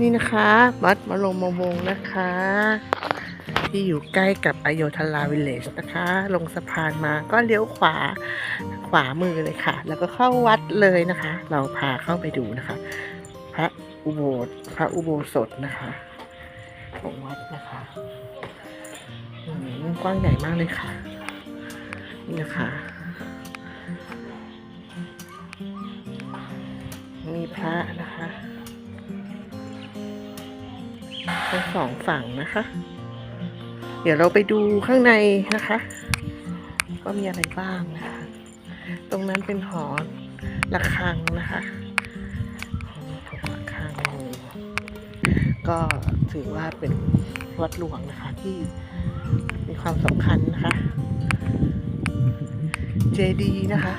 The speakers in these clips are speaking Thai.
นี่นะคะวัดมะลงมวงนะคะ ที่อยู่ใกล้กับอโยธราวิลเลจนะคะ ลงสะพานมาก็เลี้ยวขวาขวามือเลยค่ะ แล้วก็เข้าวัดเลยนะคะ เราพาเข้าไปดูนะคะ พระอุโบสถพระอุโบสถนะคะของวัดนะคะอืมกว้างใหญ่มากเลยค่ะ นี่นะคะ มีพระนะ ทั้งสองฝั่งนะคะ เดี๋ยวเราไปดูข้างในนะคะว่ามีอะไรบ้างนะคะตรงนั้นเป็นหอระฆังนะคะหอระฆังก็ถือว่าเป็นวัดหลวงนะคะที่มีความสำคัญนะคะ เจดีย์นะคะ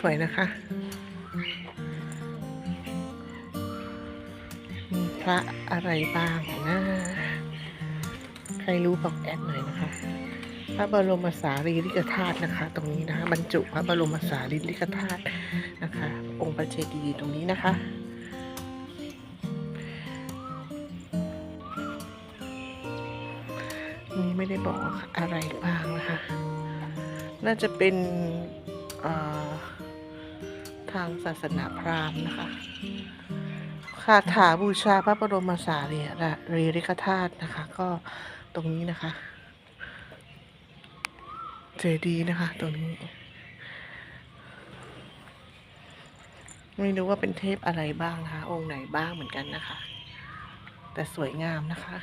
สวยนะคะมีพระอะไรบ้างนะใครรู้บอกแอดหน่อยนะคะ พระบรมสารีริกธาตุนะคะ ตรงนี้นะคะบรรจุพระบรมสารีริกธาตุนะคะ องค์พระเจดีย์ตรงนี้นะคะนี่ไม่ได้บอกอะไรบ้างนะคะ น่าจะเป็นเอ่อ ทางศาสนาพราหมณ์นะคะคาถาบูชาพระบรมสารีริกธาตุนะคะ ก็ตรงนี้นะคะ เจดีย์นะคะ ตรงนี้ ไม่รู้ว่าเป็นเทพอะไรบ้างนะคะ องค์ไหนบ้างเหมือนกันนะคะ แต่สวยงามนะคะ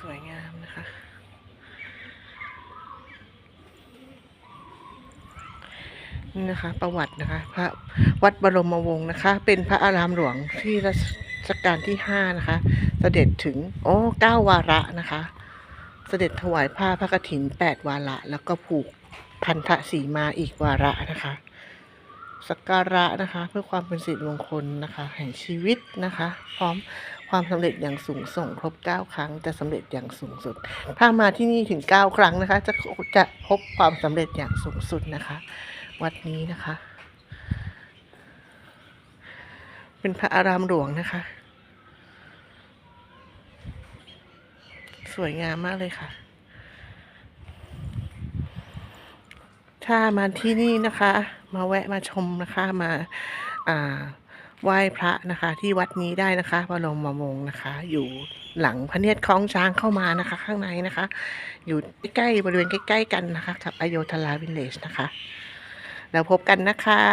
สวยงามนะคะ นะคะ ประวัตินะคะ พระวัดบรมวงศ์นะคะ เป็นพระอารามหลวงที่รัชกาลที่ห้านะคะเสด็จถึงโอ้เก้าวาระนะคะเสด็จถวายผ้าพระกฐินแปดวาระ แล้วก็ผูกพันธสีมาอีกวาระนะคะสักการะนะคะ เพื่อความเป็นสิริมงคลนะคะ แห่งชีวิตนะคะ พร้อมความสำเร็จอย่างสูงส่งครบเก้าครั้งจะสำเร็จอย่างสูงสุด ถ้ามาที่นี่ถึงเก้าครั้งนะคะ จะจะพบความสำเร็จอย่างสูงสุดนะคะ วัดนี้นะคะ เป็นพระอารามหลวงนะคะ สวยงามมากเลยค่ะ ถ้ามาที่นี่นะคะ มาแวะมาชมนะคะมาอ่าไหว้พระนะคะ ที่วัดนี้ได้นะคะบรมวงศ์นะคะ อยู่หลังพระเนียดคล้องช้างเข้ามานะคะ ข้างในนะคะ อยู่ใกล้ๆบริเวณใกล้ ๆ กันนะคะกับอโยธาราวิลเลจนะคะ แล้วพบกันนะคะ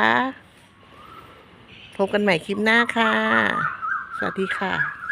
พบกันใหม่คลิปหน้าค่ะ สวัสดีค่ะ